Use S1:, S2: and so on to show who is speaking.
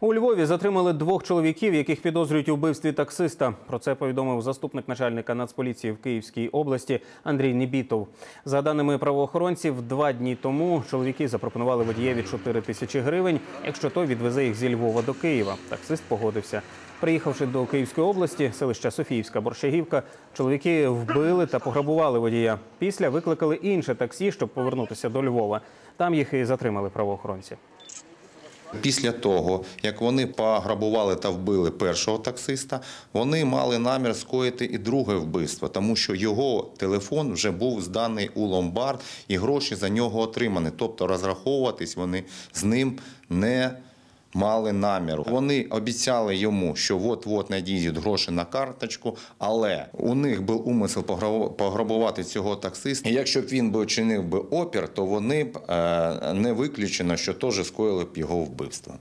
S1: У Львові затримали двох чоловіків, яких підозрюють у вбивстві таксиста. Про це повідомив заступник начальника Нацполіції в Київській області Андрій Нібітов. За даними правоохоронців, два дні тому чоловіки запропонували водієві 4 тисячі гривень, якщо той відвезе їх зі Львова до Києва. Таксист погодився. Приїхавши до Київської області, селища Софіївська Борщагівка, чоловіки вбили та пограбували водія. Після викликали інше таксі, щоб повернутися до Львова. Там їх і затримали правоохоронці.
S2: Після того, як вони пограбували та вбили першого таксиста, вони мали намір скоїти і друге вбивство, тому що його телефон вже був зданий у ломбард і гроші за нього отримані. Тобто розраховуватись вони з ним не мали наміру. Вони обіцяли йому, що от-от надійдуть гроші на карточку, але у них був умисел пограбу- пограбувати цього таксиста. І якщо б він би чинив би опір, то вони б е, не виключено, що теж скоїли б його вбивство.